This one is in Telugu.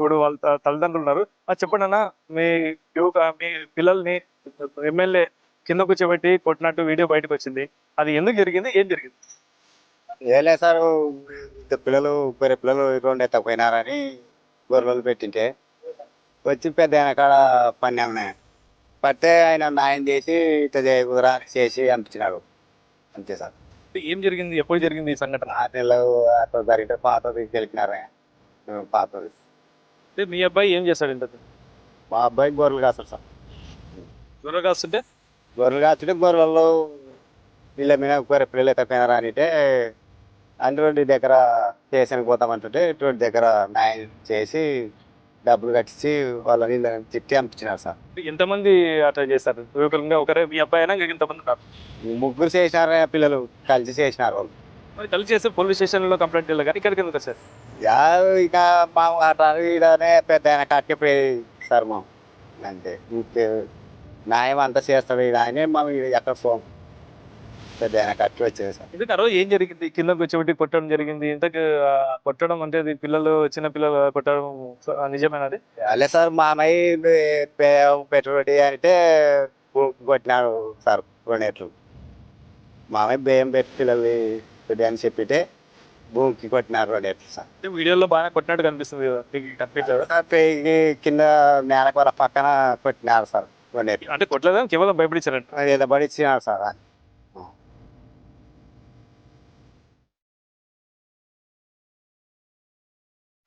ఇప్పుడు వాళ్ళ తల్లిదండ్రులు ఉన్నారు. చెప్పండి అన్న మీ యువక మీ పిల్లల్ని ఎమ్మెల్యే కింద కూర్చోబెట్టి కొట్టినట్టు వీడియో బయటకు వచ్చింది. అది ఎందుకు జరిగింది? ఏం జరిగింది? ఏలే సార్ పిల్లలు వేరే పిల్లలు రెండు ఎత్తకపోయినారని గొర్రెలు పెట్టింటే వచ్చి పెద్ద ఆయన కాడ పని ఉన్నాయి పడితే ఆయన న్యాయం చేసి ఇట్లా చేయకుదరా అని చేసి పంపించినారు అంతే సార్. ఏం జరిగింది? ఎప్పుడు జరిగింది ఈ సంఘటన? ఆరు నెలలు అట్లా జరిగితే పాతది గెలిపినారు. పాతది అంటే మీ అబ్బాయి ఏం చేస్తాడు ఇంత మా అబ్బాయి గొర్రెలు కాస్తారు సార్. త్వరగా కాస్తుంటే? గొర్రెలు కాస్తుంటే గొర్రెలలో వీళ్ళ మీద వేరే పిల్లలు ఎత్తకపోయినారా అంటే అందులో దగ్గర స్టేషన్కి పోతామంటుంటే ఇటువంటి దగ్గర న్యాయం చేసి డబ్బులు కట్టించి వాళ్ళని తిట్టి పంపించినారు సార్. ఎంతమంది అట్లా చేస్తారు? ఒకరే మీ అబ్బాయి అయినా ఇంకా ఇంతమంది ముగ్గురు చేసినారు పిల్లలు కలిసి చేసినారు వాళ్ళు. మరి కలిసి చేస్తే పోలీస్ స్టేషన్లో కంప్లైంట్ కానీ ఇక్కడికి ఎందుకు సార్ యా ఇక మా అట్లా ఈడనే పెద్ద ఆయన కట్టిపోయి సార్ మా అంతే. ఇంకే న్యాయం అంతా చేస్తాడు ఆయనే మా ఎక్కడ పోం పెద్ద ఆయన కట్టి వచ్చేది సార్. ఎందుకు ఆ రోజు ఏం జరిగింది? కింద కూర్చోబెట్టి కొట్టడం జరిగింది. ఇంతకు ఆ, కొట్టడం అంటే అది పిల్లలు చిన్న పిల్లలు కొట్టడం ఆ, నిజమేనది అలే సార్ మామయ్య పే- పెట్టుబడి అంటే కొట్టినాడు సార్ కొనేట్లు మామయ్య బియ్యం పెట్టి పిల్లలు పెట్టి అని చెప్పితే భూమికి కొట్టినారు రెండేట్లు సార్. వీడియోలో బాగా కొట్టినట్టు కనిపిస్తుంది కదా నేల కూర పక్కన కొట్టినారు సార్ అంటే కొట్టలేదని కేవలం భయపడించారంట ఏదో పడి ఇచ్చినారు సార్